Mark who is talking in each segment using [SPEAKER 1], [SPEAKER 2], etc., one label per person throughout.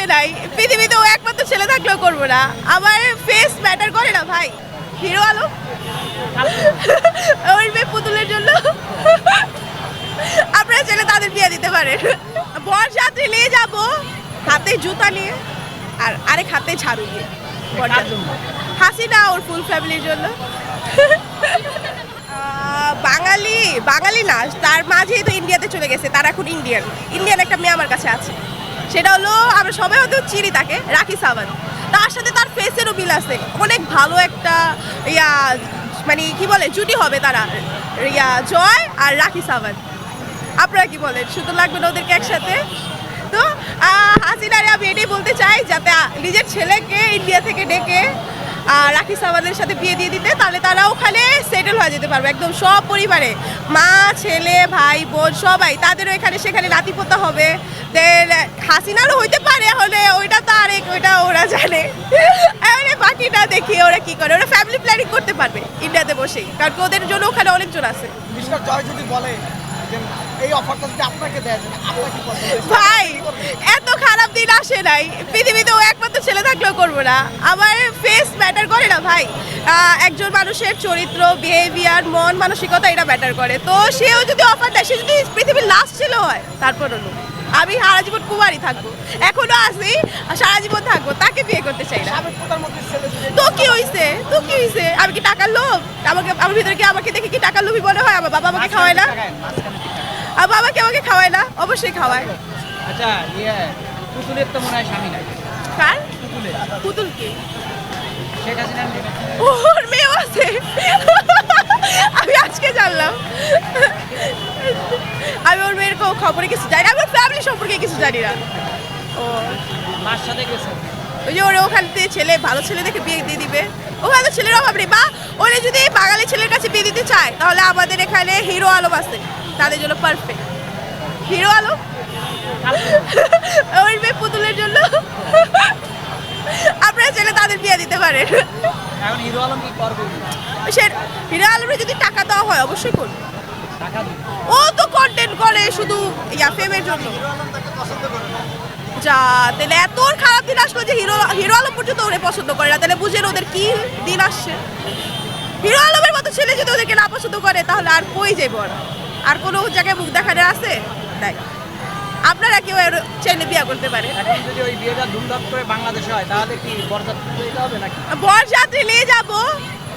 [SPEAKER 1] আসে নাই। পৃথিবীতে ও একমাত্র ছেলে থাকলেও করব না। আমার ফেস ম্যাটার করে না ভাই। হিরো আলো ওই মেয়ে পুতুলের জন্য। আপনারা ছেলে তাদের বিয়ে দিতে পারেন বরযাত্রী নিয়ে যাব, হাতে জুতা নিয়ে, আর আরেক হাতে ঝাড়ু বরযাত্রী। হাসিনা ওর ফুল ফ্যামিলির জন্য। বাঙালি বাঙালি না, তার মাঝেই তো ইন্ডিয়াতে চলে গেছে, তার এখন ইন্ডিয়ান। ইন্ডিয়ান একটা মেয়ে আমার কাছে আছে। সেটা হলো আমরা সবাই হয়তো চিনি তাকে রাখি সাওয়ান্ত তার সাথে তার ফেসেরও মিল আছে। অনেক ভালো একটা ইয়া মানে কি বলে জুটি হবে তারা। ইয়া জয় আর রাখি সাওয়ান্ত আপনারা কি বলেন? শুধু লাগবে না ওদেরকে একসাথে? তো হাসিনারে আমি এটাই বলতে চাই যাতে নিজের ছেলেকে ইন্ডিয়া থেকে ডেকে আহ, রাখি সাওয়াদের সাথে বিয়ে দিয়ে দিতে তাহলে তারা ওখানে সেটেল হয়ে যেতে পারবে। একদম সব পরিবারে। মা ছেলে ভাই বোন সবাই তাদেরও এখানে সেখানে নাতিপোতা হবে। হাসিনারও হইতে পারে হলে ওইটা তো আরেক ওইটা ওরা জানে। এবারে বাকিটা দেখি ওরা কি করে ওরা ফ্যামিলি প্ল্যানিং করতে পারবে ইন্ডিয়াতে বসেই কারণ কি ওদের জন্য ওখানে অনেকজন আছে।
[SPEAKER 2] জয় যদি বলে এই অফারটা যদি আপনাকে দেয়
[SPEAKER 1] ভাই এত খারাপ দিন আসে নাই। পৃথিবীতে ও একমাত্র ছেলে থাকলেও করব না। আমার ফেস ম্যাটার করে না ভাই। একজন মানুষের চরিত্র বিহেভিয়ার মন মানসিকতা এটা ম্যাটার করে। তো সেও যদি অফার দেয় সে যদি পৃথিবীর লাস্ট ছিল হয় তারপর হলো। আমি সারা জীবন কুমারই থাকব। এখনও আছি সারা জীবন থাকব। তাকে বিয়ে করতে চাই না। তো কি হইছে? তো কি হইছে? আমি কি টাকার লোভ? আমাকে আমার ভিতরে কি আমাকে দেখে কি টাকার লোভই মনে হয়? আমার বাবা আমাকে খাওয়ায় না? আর বাবাকে আমাকে খাওয়ায় না? অবশ্যই খাওয়ায়।
[SPEAKER 3] আচ্ছা ইয়ে পুতুলের তো মনে হয় স্বামী নাই।
[SPEAKER 1] কার? পুতুল কি?
[SPEAKER 3] শেখ হাসিনার মেয়ে।
[SPEAKER 1] ওর মেয়েও আছে আমি আজকে জানলাম আমি খবরে কিছু জানি না। আমি ওর ফ্যামিলি সম্পর্কে কিছু জানি না। ও।
[SPEAKER 3] মার সাথে গেছে
[SPEAKER 1] ওই যে ওরা ওখান থেকে ছেলে ভালো ছেলে দেখে বিয়ে দিয়ে দিবে। ওখানে তো ছেলের অভাব নেই। বা ওরা যদি বাঙালি ছেলের কাছে বিয়ে দিতে চায় তাহলে আমাদের এখানে হিরো আলম আছে। তাদের জন্য পারফেক্ট হিরো আলম? ওই মেয়ে পুতুলের জন্য? আপনারা ছেলে তাদের বিয়ে দিতে পারেন।
[SPEAKER 3] এখন হিরো আলম কি করবে?
[SPEAKER 1] সে হিরো আলমের যদি টাকা দেওয়া হয় অবশ্যই করবে। ও তো কন্টেন্ট করে শুধু ইয়া ফেমের জন্য। যা তাহলে এত খারাপ দিন আসলো যে হিরো হিরো আলম পর্যন্ত ওরে পছন্দ করে না। তাহলে বুঝেন ওদের কি দিন আসছে। হিরো আলমের মতো ছেলে যদি ওদেরকে না পছন্দ করে তাহলে আর কই যাইব আর কোনো জায়গায় মুখ দেখানো আছে? তাই আপনারা কেউ চাইলে বিয়া করতে পারে?
[SPEAKER 3] যদি ওই বিয়েটা ধুমধাম করে বাংলাদেশে হয় তাহলে কি বরযাত্রী হবে নাকি?
[SPEAKER 1] বরযাত্রী নিয়ে যাব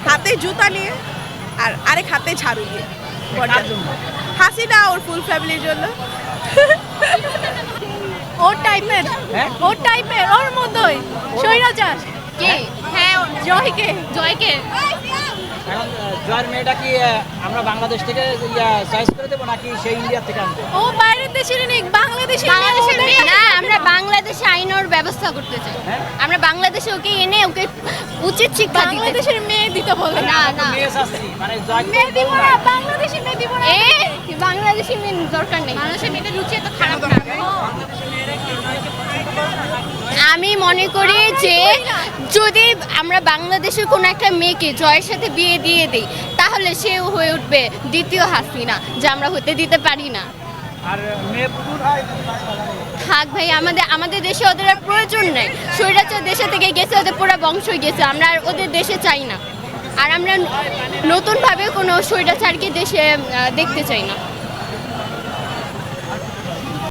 [SPEAKER 1] হাতে জুতা নিয়ে আর আরেক হাতে ঝাড়ু দিয়ে বরযাত্রী
[SPEAKER 3] জন্য
[SPEAKER 1] হাসিনা ওর ফুল ফ্যামিলির জন্য।
[SPEAKER 4] ওর টাইপের
[SPEAKER 3] হ্যাঁ?
[SPEAKER 4] ওর টাইপের ওর মতোই। স্বৈরাচার। কে? হ্যাঁ জয়কে। জয়কে?
[SPEAKER 3] এখন জয়ের মেয়েটা কি আমরা বাংলাদেশ থেকে ইয়া চয়েস করে দেবো নাকি সেই ইন্ডিয়া থেকে আনব?
[SPEAKER 4] ও বাইরের দেশের নেই বাংলাদেশের
[SPEAKER 5] বাংলাদেশের মেয়ে না আমরা বাংলাদেশে আইনের ব্যবস্থা করতে চাই।
[SPEAKER 3] হ্যাঁ?
[SPEAKER 5] আমরা বাংলাদেশে ওকে এনে ওকে উচিত শিক্ষা দিতে
[SPEAKER 4] বাংলাদেশের মেয়ে দিতে বলে
[SPEAKER 5] না না
[SPEAKER 3] মেয়ে মানে জয়
[SPEAKER 4] মেয়ে দিব না বাংলাদেশি মেয়ে দিব না।
[SPEAKER 5] এ বাংলাদেশি মেয়ে দরকার নেই। বাংলাদেশের মেয়েদের রুচি এত খারাপ না। আমি মনে করি যে যদি আমরা বাংলাদেশের কোনো একটা মেয়েকে জয়ের সাথে বিয়ে দিয়ে দিই তাহলে সেও হয়ে উঠবে দ্বিতীয় হাসিনা যা আমরা হতে দিতে পারি না।
[SPEAKER 3] আর মেয়ে
[SPEAKER 5] থাক ভাই, আমাদের আমাদের দেশে ওদের আর প্রয়োজন নেই। স্বৈরাচার দেশে থেকে গেছে, ওদের পুরো বংশই গেছে। আমরা আর ওদের দেশে চাই না। আর আমরা নতুনভাবে কোনো স্বৈরাচারকে দেশে দেখতে চাই না।